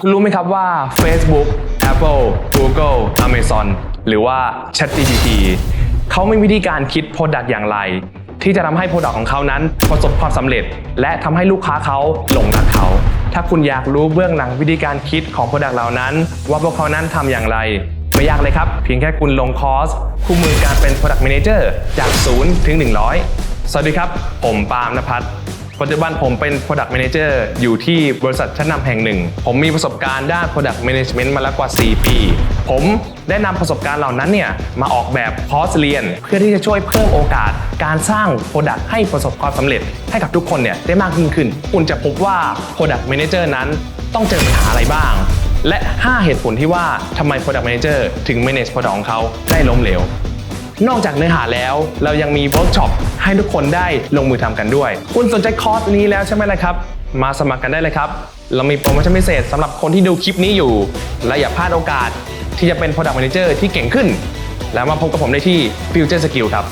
คุณรู้ไหมครับว่า Facebook Apple Google Amazon หรือว่า ChatGPT เขามีวิธีการคิด Product อย่างไร ที่จะทำให้ Product ของเขานั้นประสบความสำเร็จ และทำให้ลูกค้าเขาหลงรักเขาถ้าคุณอยากรู้เบื้องหลังวิธีการคิดของ Product เหล่านั้น ว่าพวกเขานั้นทำอย่างไร ไม่ยากเลยครับ เพียงแค่คุณลงคอร์ส คู่มือการเป็น Product Manager จาก 0 ถึง 100 สวัสดีครับ ผมปาล์มนภัทร ปัจจุบันผมเป็น Product Manager อยู่ที่บริษัทชั้นนำแห่งหนึ่ง ผมมีประสบการณ์ด้าน Product Management มาแล้วกว่า 4 ปี ผมได้นำประสบการณ์เหล่านั้นเนี่ยมาออกแบบคอร์สเรียน เพื่อที่จะช่วยเพิ่มโอกาส การสร้าง Product ให้ประสบความสำเร็จ ให้กับทุกคนเนี่ยได้มากยิ่งขึ้น คุณจะพบว่า Product Manager นั้นต้องเจอปัญหาอะไรบ้าง และ 5 เหตุผลที่ว่าทำไม Product Manager ถึง manage Product ของเขาได้ล้มเหลว นอกจากเนื้อหาแล้ว เรายังมีเวิร์กช็อปให้ทุกคนได้ลงมือทำกันด้วย คุณสนใจคอร์สนี้แล้วใช่ไหมล่ะครับ มาสมัครกันได้เลยครับ เรามีโปรโมชั่นพิเศษสำหรับคนที่ดูคลิปนี้อยู่ และอย่าพลาดโอกาสที่จะเป็น Product Manager ที่เก่งขึ้น แล้วมาพบกับผมได้ที่ Future Skill ครับ